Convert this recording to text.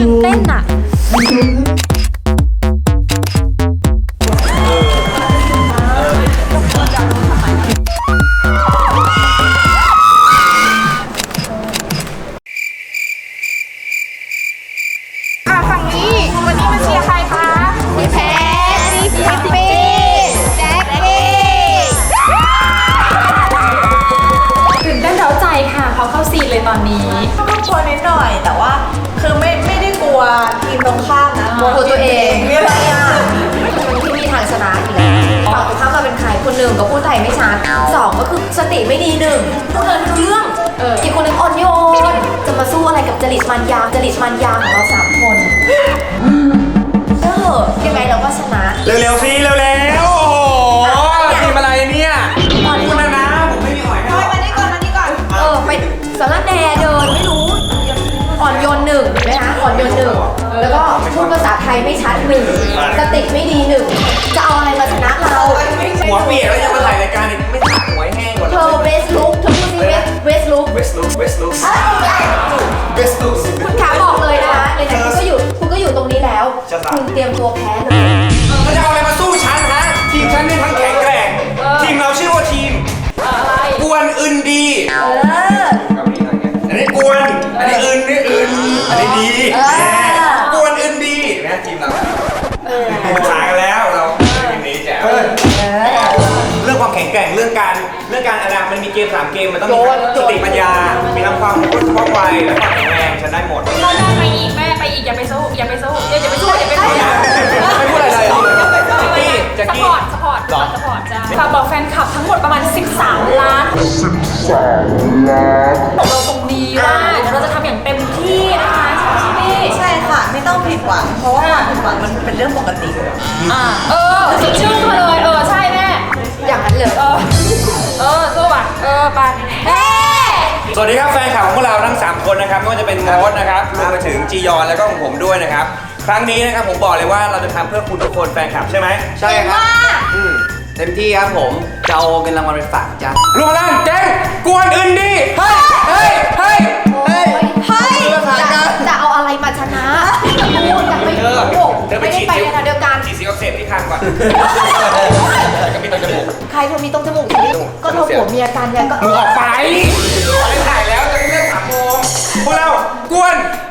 ตื่นเต้นอะอะฝั่งนี้ วันนี้มาเชียร์ใครคะพี่พทพี่ปิ๊กแจ็คกี้ตื่นเต้นเร้าใจค่ะเขาเข้าซีนเลยตอนนี้ ก็กลัวนิดหน่อย แต่ว่าคือไม่ ตัวเองมีอะไรอะมันที่มีทางชนะอยู่แล้วฝั่งตรงข้ามเราเป็นใครคนหนึ่งก็พูดไทยไม่ชัดสองก็คือสติไม่ดีหนึ่งพูดเรื่องเรื่องอีกคนหนึงอ่อนโยนจะมาสู้อะไรกับจริตมันยาจริตมันยาของเราสามคนเออยังไงเราก็ชนะเร็วๆสิเร็วๆ โยนหนึ่งนะคะอ่อนโยนหนึ่งแล้วก็พูดภาษาไทยไม่ชัดหนึ่งสติไม่ดีหนึ่งจะเอาอะไรมาชนะเราหัวเปียกแล้วยังมาถ่ายรายการอีกไม่ถ่ายหัวแห้งกว่าเธอเวสลุกเธอพูดสิเวสเวสลุกเวสลุกเวสลุกเวสลุกคุณขาบอกเลยนะคะไหนๆคุณก็อยู่คุณก็อยู่ตรงนี้แล้วจะสั่งคุณเตรียมตัวแพ้ นอันนี้ดีเออกวนอึนดีนะทีมเราเออขายกันแล้วเราทีมนี้แจ๋วเออ เรื่องความแข็งแกร่งเรื่องการเรื่องการอะไรมันมีเกมสามเกมมันต้องมีโยน สติปัญญา มีทั้งความว่องไวและความแข็งแรงฉันได้หมด เราได้ไปอีกแม่ไปอีกอย่าไปสู้อย่าไปสู้อย่าอย่าไปสู้อย่าไปสู้ไม่พูดอะไรเลยพี่แจ็คสกี้ปอร์ตสปอร์ตสปอร์ตสปอร์ตจ้าฝากบอกแฟนคลับทั้งหมดประมาณ 13 ล้าน13 หวัง เพราะว่าความผิดหวังมันเป็นเรื่องปกติ อ่าเออสดชื่นมาเลยเออใช่แม่อย่างนั้นเลยเออเออสู้ว่ะเออไปเฮ้สวัสดีครับแฟนคลับของพวกเราทั้ง 3 คนนะครับไม่ว่าจะเป็นโมดนะครับรวมไปถึงจียอนแล้วก็ของผมด้วยนะครับ ครั้งนี้นะครับผมบอกเลยว่าเราจะทำเพื่อคุณทุกคนแฟนคลับใช่ไหมใช่ครับอืมเต็มที่ครับผมจะเอาเงินรางวัลไปฝากจ้ะรวมพลังแก๊งกวนอื่นดีเฮ้ยเฮ้ยเฮ้ย ดไปซิในทางเดียวกัน ฉีดซิโอเซตที่คางก่อน แล้วก็มีตรงจมูก ใครเธอมีตรงจมูกทีนี้ก็เธอผัวเมียกันไงก็ มึงออกไปไม่ถ่ายแล้วจะเลิกสามโมงพวกเรากวนมันดี